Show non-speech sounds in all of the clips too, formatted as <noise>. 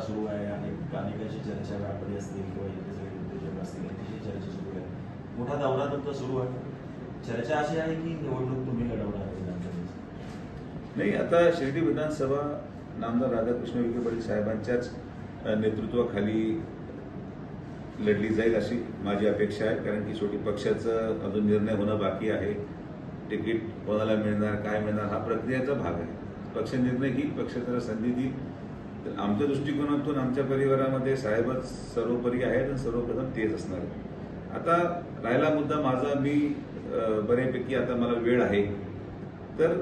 ठिकाणची चर्चा व्यापारी असतील किंवा इथे सगळे उद्योजक असतील यांच्याशी चर्चा सुरू आहे. मोठा दौरा तुमचा सुरू आहे. चर्चा अशी आहे की निवडणूक तुम्ही लढवणार नाही आता शिर्डी विधानसभा नामदार राधाकृष्ण विखे पाटील साहेबांच्याच नेतृत्वाखाली लढली जाईल अशी माझी अपेक्षा आहे. कारण की शेवटी पक्षाचं अजून निर्णय होणं बाकी आहे. तिकीट कोणाला मिळणार काय मिळणार हा प्रक्रियेचा भाग आहे. पक्ष निर्णय घेईल पक्ष त्याला संधी देईल. तर आमच्या दृष्टिकोनातून आमच्या परिवारामध्ये साहेबच सर्वोपरी आहेत आणि सर्वप्रथम तेच असणार आहेत. आता राहिला मुद्दा माझा मी बऱ्यापैकी आता मला वेळ आहे. तर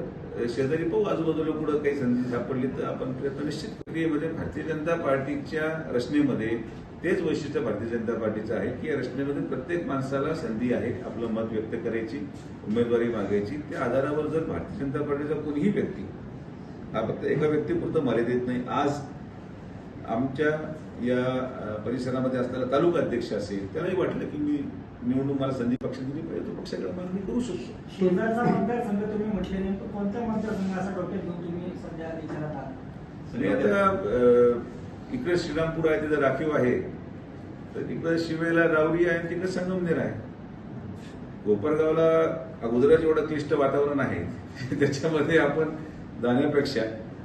शेजारी पाहू आजूबाजूला कुठं काही संधी सापडली तर आपण प्रयत्न निश्चित प्रक्रियेमध्ये म्हणजे भारतीय जनता पार्टीच्या रचनेमध्ये तेच वैशिष्ट्य भारतीय जनता पार्टीचं आहे की या रचनेमध्ये प्रत्येक माणसाला संधी आहे आपलं मत व्यक्त करायची उमेदवारी मागायची. त्या आधारावर जर भारतीय जनता पार्टीचा कोणीही व्यक्ती हा फक्त एका व्यक्तीपुरतं मर्यादित नाही. आज आमच्या या परिसरामध्ये असलेला तालुका अध्यक्ष असेल त्यालाही वाटलं की मी निवडून मला संधी पक्ष दिली पाहिजे तो पक्षाकडे मागणी करू शकतो. शेजारचा मतदारसंघ तुम्ही म्हटले नेमकं कोणता मतदारसंघ असा डोक्यात घेऊन तुम्ही सध्या विचारात आहात? आणि आता इकडे श्रीरामपूर आहे तिथं राखीव आहे. तर इकडे शिवेला रावरी आहे आणि तिकडे संगमनेर आहे. कोपरगावला अगोदरच एवढं क्लिष्ट वातावरण आहे. <laughs> त्याच्यामध्ये आपण जाण्यापेक्षा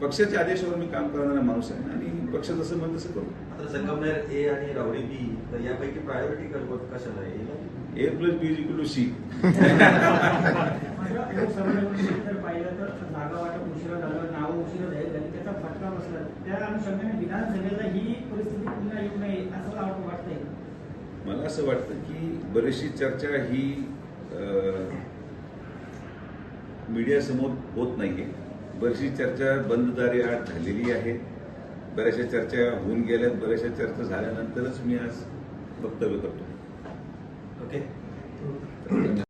पक्षाच्या आदेशावर मी काम करणारा माणूस आहे आणि पक्ष जसं म्हणत तसं करू. संगमनेर ए आणि रावडी बी तर यापैकी प्रायोरिटी कशाला आहे? A plus B equal to C पाहिलं तर जागा वाटप उशिरा झालं नावं उशिरा जाहीर झाली त्याचा फटका बसला त्या अनुषंगाने विधानसभेला ही परिस्थिती पुन्हा येऊ नये असं मला वाटतं वाटतंय मला असं वाटतं की बरीचशी चर्चा ही मीडियासमोर होत नाहीये. बरीचशी चर्चा बंद दारी आत झालेली आहे. बऱ्याचशा चर्चा होऊन गेल्यात. बऱ्याचशा चर्चा झाल्यानंतरच मी आज वक्तव्य करतो. ओके.